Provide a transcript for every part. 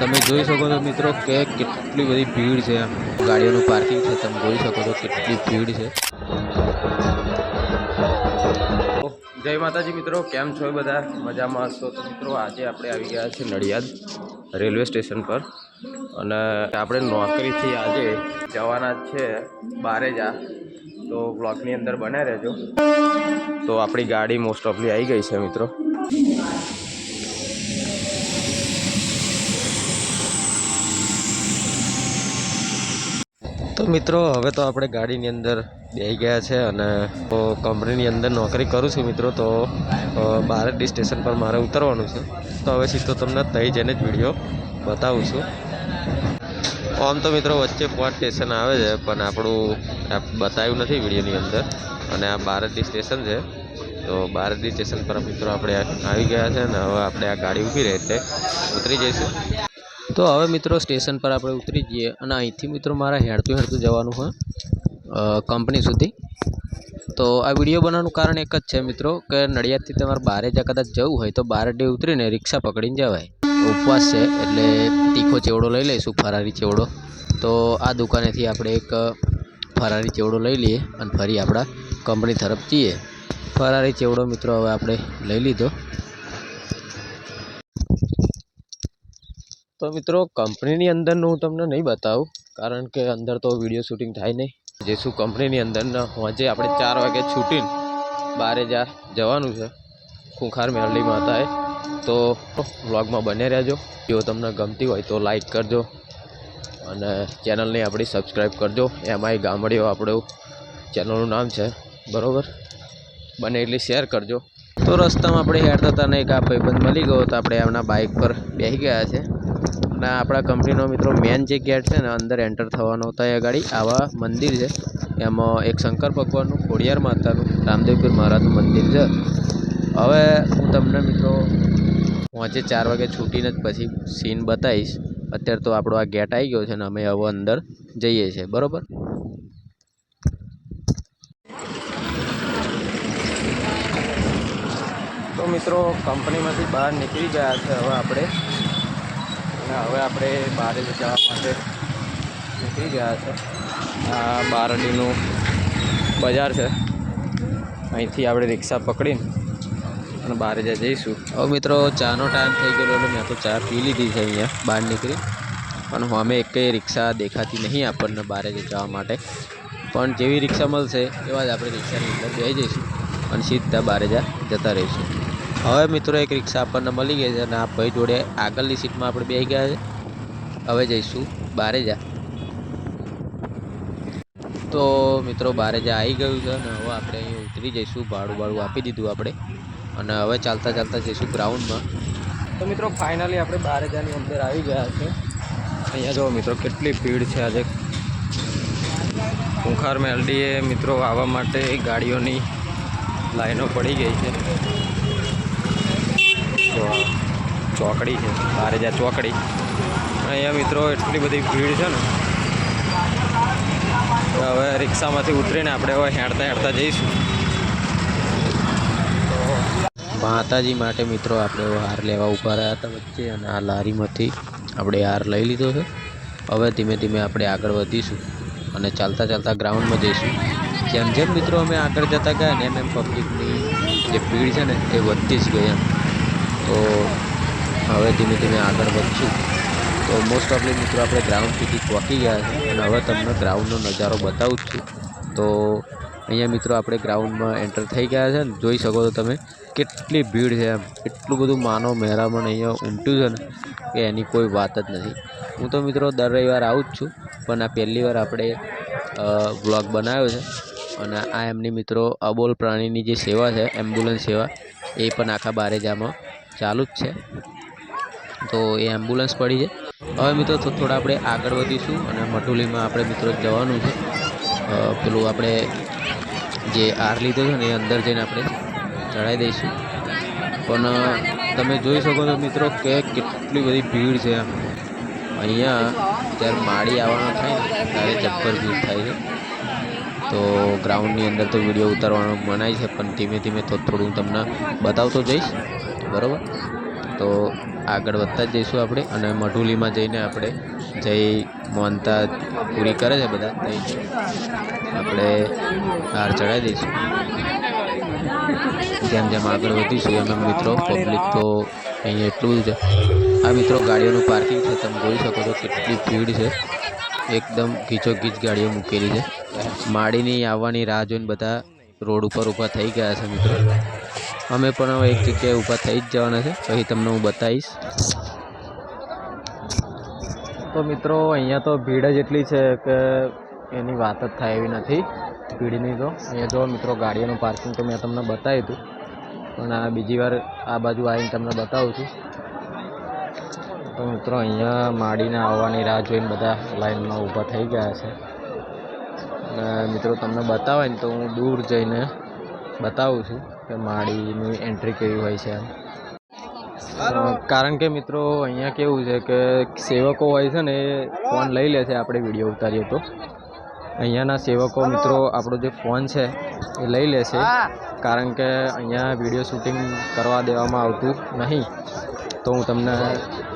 તમે જોઈ શકો છો મિત્રો કે કેટલી બધી ભીડ છે. ગાડીઓનું પાર્કિંગ છે. તમે જોઈ શકો છો કેટલી ભીડ છે. જય માતાજી મિત્રો, કેમ છો બધા? મજામાં હશો? તો મિત્રો, આજે આપણે આવી ગયા છે નડિયાદ રેલવે સ્ટેશન પર. અને આપણે નોકરીથી આજે જવાના છે બારેજા તો બ્લોકની અંદર બને રહેજો. તો આપણી ગાડી મોસ્ટ ઓફલી આવી ગઈ છે મિત્રો. મિત્રો, હવે તો આપણે ગાડીની અંદર બેસી ગયા છે અને કંપનીની અંદર નોકરી કરું છું મિત્રો, તો બારડી સ્ટેશન પર મારે ઉતરવાનું છે. તો હવે સીધો તમને તઈ જઈને જ વીડિયો બતાવું છું. આમ તો મિત્રો, વચ્ચે પાંચ સ્ટેશન આવે છે, પણ આપણું બતાવ્યું નથી વિડીયોની અંદર. અને આ બારડી સ્ટેશન છે. તો બારડી સ્ટેશન પર મિત્રો, આપણે આવી ગયા છે અને હવે આપણે આ ગાડી ઊભી રહે એટલે ઉતરી જઈશું. તો હવે મિત્રો સ્ટેશન પર આપણે ઉતરી જઈએ અને અહીંથી મિત્રો મારે હેડતું હેડતું જવાનું હોય કંપની સુધી. તો આ વીડિયો બનાવવાનું કારણ એક જ છે મિત્રો, કે નડિયાદથી તમારે બારે જ કદાચ જવું હોય તો બારડે ઉતરીને રિક્ષા પકડીને જવાય. ઉપવાસ છે, એટલે તીખો ચેવડો લઈ લઈશું, ફરારી ચેવડો. તો આ દુકાનેથી આપણે એક ફરારી ચેવડો લઈ લઈએ અને ફરી આપણા કંપની તરફ જઈએ. ફરારી ચેવડો મિત્રો હવે આપણે લઈ લીધો. તો મિત્રો, કંપનીની અંદરનું હું તમને નહીં બતાવું, કારણ કે અંદર તો વીડિયો શૂટિંગ થાય નહીં. જે શું કંપનીની અંદરના હોજે આપણે ચાર વાગે છૂટીને બારે જા જવાનું છે, ખૂંખાર મેરડી માતાએ, તો વ્લોગમાં બને રહેજો. જો તમને ગમતી હોય તો લાઈક કરજો અને ચેનલને આપણી સબસ્ક્રાઈબ કરજો. એમાંય ગામડીઓ આપણું ચેનલનું નામ છે, બરાબર? બને એટલી શેર કરજો. તો રસ્તામાં આપણે હેડતા હતા ને એક આ ભાઈબંધ મળી ગયો તો આપણે એમના બાઇક પર બેસી ગયા છે. અને આપણા કંપનીનો મિત્રો મેન જે ગેટ છે ને, અંદર એન્ટર થવાનો એ ગાડી આવા મંદિર છે. એમાં એક શંકર ભગવાનનું ખોડિયાર માતાનું, રામદેવપીર મહારાજનું મંદિર છે. હવે હું તમને મિત્રો પહોંચે ચાર વાગે છૂટીને જ પછી સીન બતાવીશ. અત્યારે તો આપણો આ ગેટ આવી ગયો છે ને, અમે હવે અંદર જઈએ છીએ. બરાબર? તો મિત્રો, કંપનીમાંથી બહાર નીકળી ગયા છે. હવે આપણે હવે આપણે બહાર જવા માટે નીકળી ગયા છે. આ બારડીનું બજાર છે. અહીંથી આપણે રિક્ષા પકડીને અને બહાર જ્યાં જઈશું. હવે મિત્રો, ચાનો ટાઈમ થઈ ગયો એટલે મેં તો ચા પી લીધી છે અહીંયા બહાર નીકળી. પણ અમે એકેય રિક્ષા દેખાતી નહીં આપણને બહાર જવા માટે. પણ જેવી રિક્ષા મળશે એવા જ આપણે રિક્ષાની અંદર બેસી જઈશું અને સીધા બારે જા જતા રહીશું. હવે મિત્રો એક રિક્ષા આપણને મળી ગઈ છે અને આ ભાઈ જોડે આગળની સીટમાં આપણે બેસી ગયા છે. હવે જઈશું. બારે જા. તો મિત્રો બારે જા આવી ગયું છે અને હવે આપણે અહીં ઉતરી જઈશું. ભાડું ભાડું આપી દીધું આપણે. અને હવે ચાલતા ચાલતા જઈશું ગ્રાઉન્ડમાં. તો મિત્રો ફાઇનલી આપણે બારે જાની અંદર આવી ગયા છે. અહીંયા જો મિત્રો કેટલી ભીડ છે આજે. કુંખાર મેલડીએ મિત્રો આવવા માટે ગાડીઓની લાઈનો પડી ગઈ છે. જો ચોકડી છે. બારેજા ચોકડી. અહીંયા મિત્રો એટલી બધી ભીડ છે ને. હવે રિક્ષામાંથી ઉતરીને આપણે હવે હેડતા હેડતા જઈશું. માતાજી માટે મિત્રો આપણે હાર લેવા ઊભા રહ્યા હતા વચ્ચે અને આ લારીમાંથી આપણે હાર લઈ લીધો છે. હવે ધીમે ધીમે આપણે આગળ વધીશું અને ચાલતા ચાલતા ગ્રાઉન્ડમાં જઈશું. જેમ જેમ મિત્રો અમે આગળ જતા ગયા ને એમ એમ પબ્લિકની જે ભીડ છે ને એ વધતી જ ગઈ એમ. તો હવે ધીમે ધીમે આગળ વધશું. તો મોસ્ટ ઓફલી મિત્રો આપણે ગ્રાઉન્ડ સુધી પહોંચી ગયા છે અને હવે તમને ગ્રાઉન્ડનો નજારો બતાવું જ છું. તો અહીંયા મિત્રો આપણે ગ્રાઉન્ડમાં એન્ટર થઈ ગયા છે ને, જોઈ શકો છો તમે કેટલી ભીડ છે એમ. એટલું બધું માનવ મહેરામણ અહીંયા ઉમટ્યું છે ને કે એની કોઈ વાત જ નથી. હું તો મિત્રો દર રવિવાર આવું જ છું, પણ આ પહેલી વાર આપણે બ્લોગ બનાવ્યો છે અને આ એમની મિત્રો અબોલ પ્રાણીની જે સેવા છે એમ્બ્યુલન્સ સેવા, એ પણ આખા બારેજામાં ચાલુ જ છે. તો એ એમ્બ્યુલન્સ પડી છે. હવે મિત્રો થોડા આપણે આગળ વધીશું અને મટુલીમાં આપણે મિત્રો જવાનું છે. પેલું આપણે જે આર લીધો છે ને એ અંદર જઈને આપણે ચડાવી દઈશું. પણ તમે જોઈ શકો છો મિત્રો કે કેટલી બધી ભીડ છે અહીંયા જ્યારે માળી આવવાનો થાય ને, ત્યારે જબ્બર ભીડ થાય છે. તો ગ્રાઉન્ડની અંદર તો વીડિયો ઉતારવાનો મનાય છે, પણ ધીમે ધીમે તો થોડું તમને બતાવતો જઈશ. બરાબર? તો આગળ વધતા જ જઈશું આપણે અને મઢુલીમાં જઈને આપણે જઈ મોનતા પૂરી કરે છે બધા? ત્યાં આપણે હાર ચડાવી દઈશું. જેમ જેમ આગળ વધીશું એમ એમ મિત્રો પબ્લિક તો અહીંયા એટલું જ આ મિત્રો, ગાડીઓનું પાર્કિંગ છે, તમે જોઈ શકો છો કેટલી ભીડ છે. એકદમ ખીચોખીચ ગાડીઓ મૂકેલી છે. માડીની આવવાની રાહ જોઈને બધા રોડ ઉપર ઊભા થઈ ગયા છે મિત્રો. અમે પણ હવે એક જગ્યાએ ઊભા થઈ જ જવાના છે. પછી તમને હું બતાવીશ. તો મિત્રો, અહીંયા તો ભીડ જ એટલી છે કે એની વાત જ થાય એવી નથી. ભીડની તો. અહીંયા જો મિત્રો, ગાડીઓનું પાર્કિંગ તો મેં તમને બતાવ્યું હતું. પણ આ બીજી વાર આ બાજુ આવીને તમને બતાવું છું. તો મિત્રો, અહીંયા માડીને આવવાની રાહ જોઈને બધા લાઈનમાં ઊભા થઈ ગયા છે. અને મિત્રો, તમને બતાવે ને તો હું દૂર જઈને બતાવું છું કે માળીની એન્ટ્રી કેવી હોય છે કારણ કે મિત્રો અહીંયા કેવું છે કે સેવકો હોય છે ને એ ફોન લઈ લે છે, આપણે વીડિયો ઉતારીએ તો. અહીંયાના સેવકો મિત્રો, આપણો જે ફોન છે એ લઈ લે છે, કારણ કે અહીંયા વીડિયો શૂટિંગ કરવા દેવામાં આવતું નહીં. તો હું તમને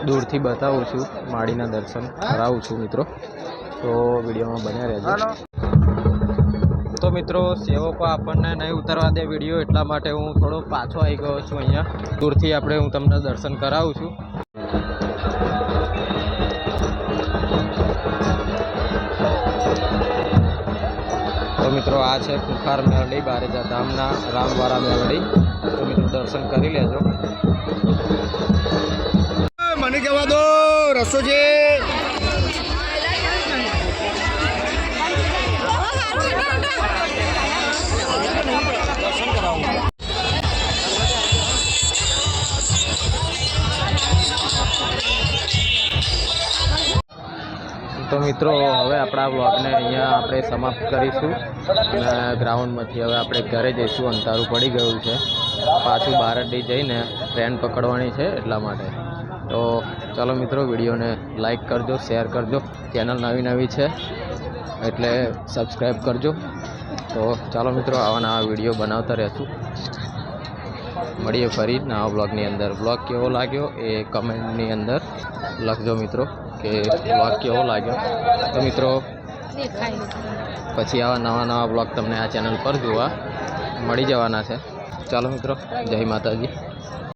દૂરથી બતાવું છું, માળીના દર્શન કરાવું છું મિત્રો. તો વિડીયોમાં બન્યા રહેજો. તો મિત્રો, સેવકો આપણને નહીં ઉતારવા દે વીડિયો, એટલા માટે હું થોડો પાછો આવી ગયો છું અહીંયા. દૂરથી આપણે હું તમને દર્શન કરાવું છું. તો મિત્રો, આ છે કુખાર મેરડી બારેજા ધામના રામવાળા મેરડી તો મિત્રો, દર્શન કરી લેજો. મને કહેવા દો, રસો છે. તો મિત્રો, હવે આપણા બ્લોગને અહીંયા આપણે સમાપ્ત કરીશું. અને ગ્રાઉન્ડમાંથી હવે આપણે ઘરે જઈશું, અંધારું પડી ગયું છે. પાછું બારડી જઈને ટ્રેન પકડવાની છે એટલા માટે. તો ચાલો મિત્રો, વિડીયોને લાઈક કરજો, શેર કરજો. ચેનલ નવી નવી છે, એટલે સબસ્ક્રાઈબ કરજો. તો ચાલો મિત્રો, આવા નવા વીડિયો બનાવતા રહેશું. મળીએ ફરી નવા બ્લોગની અંદર. બ્લોગ કેવો લાગ્યો એ કમેન્ટની અંદર લખજો મિત્રો. કે બ્લોગ કેવો લાગ્યો? તો મિત્રો, પછી આવા નવા નવા બ્લોગ તમને આ ચેનલ પર જોવા મળી જવાના છે. ચાલો મિત્રો, જય માતાજી.